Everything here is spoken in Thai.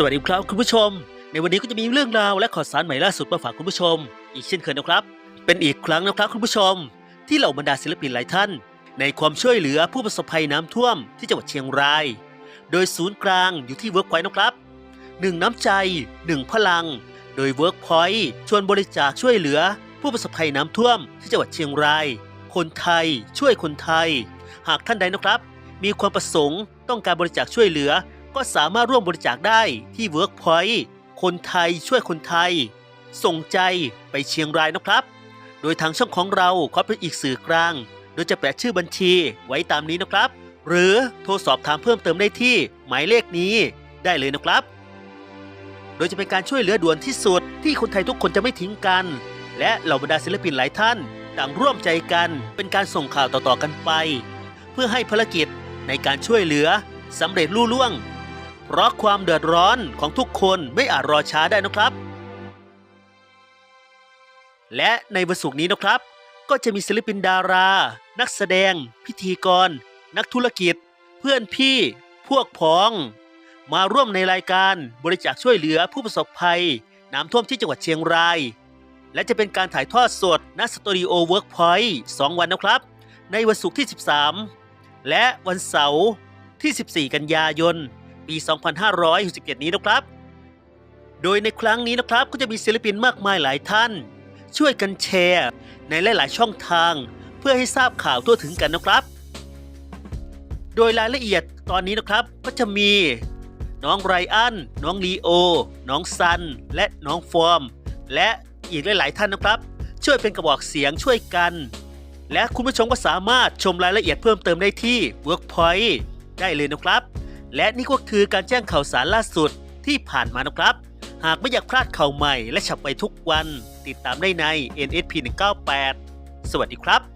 สวัสดีครับคุณผู้ชม ในวันนี้ก็จะมีเรื่องราวและข่าวสารใหม่ล่าสุดมาฝากคุณผู้ชม อีกเช่นเคยนะครับ เป็นอีกครั้งนะครับคุณผู้ชม ที่เหล่าบรรดาศิลปินหลายท่าน ในความช่วยเหลือผู้ประสบภัยน้ำท่วมที่จังหวัดเชียงราย โดยศูนย์กลางอยู่ที่เวิร์กพอยต์นะครับหนึ่งน้ำใจหนึ่งพลัง โดยเวิร์กพอยต์ชวนบริจาคช่วยเหลือ ผู้ประสบภัยน้ำท่วมที่จังหวัดเชียงราย คนไทยช่วยคนไทย หากท่านใดนะครับ มีความประสงค์ต้องการบริจาคช่วยเหลือ ก็สามารถร่วมบริจาคได้ที่ Workpoint คนไทยช่วยคนไทย ส่งใจไปเชียงรายนะครับ โดยทางช่องของเราขอเป็นอีกสื่อกลาง โดยจะแปะชื่อบัญชีไว้ตามนี้นะครับ หรือโทรสอบถามเพิ่มเติมได้ที่หมายเลขนี้ได้เลยนะครับ โดยจะเป็นการช่วยเหลือด่วนที่สุดที่คนไทยทุกคนจะไม่ทิ้งกัน และเหล่าบรรดาศิลปินหลายท่าน ต่างร่วมใจกันเป็นการส่งข่าวต่อๆกันไป เพื่อให้ภารกิจในการช่วยเหลือสำเร็จลุล่วง เพราะความเดือดร้อนของทุกคนไม่อาจรอช้าได้นะครับ และในวันศุกร์นี้นะครับ ก็จะมีศิลปินดารา นักแสดง พิธีกร นักธุรกิจ เพื่อนพี่ พวกพ้อง มาร่วมในรายการบริจาคช่วยเหลือผู้ประสบภัย น้ำท่วมที่จังหวัดเชียงราย และจะเป็นการถ่ายทอดสดณสตูดิโอเวิร์กพอยต์2วันนะครับ ในวันศุกร์ที่ 13 และวันเสาร์ที่ 14 กันยายน ปี 2567 นี้นะครับ โดยในครั้งนี้นะครับก็จะมีศิลปินมากมายหลายท่าน ช่วยกันแชร์ ในหลาย ๆ ช่องทาง เพื่อให้ทราบข่าวทั่วถึงกันนะครับ โดยรายละเอียดตอนนี้นะครับก็จะมี น้องไรอัน น้องลีโอ น้องซัน และน้องฟอร์ม และอีกหลาย ๆ ท่านนะครับ ช่วยเป็นกระบอกเสียงช่วยกัน และคุณผู้ชมก็สามารถชมรายละเอียดเพิ่มเติมได้ที่ Workpoint ได้เลยนะครับ และนี่ก็คือการแจ้งข่าวสารล่าสุดที่ผ่านมานะครับ หากไม่อยากพลาดข่าวใหม่และฉับไปทุกวัน ติดตามได้ใน NSP 198 สวัสดีครับ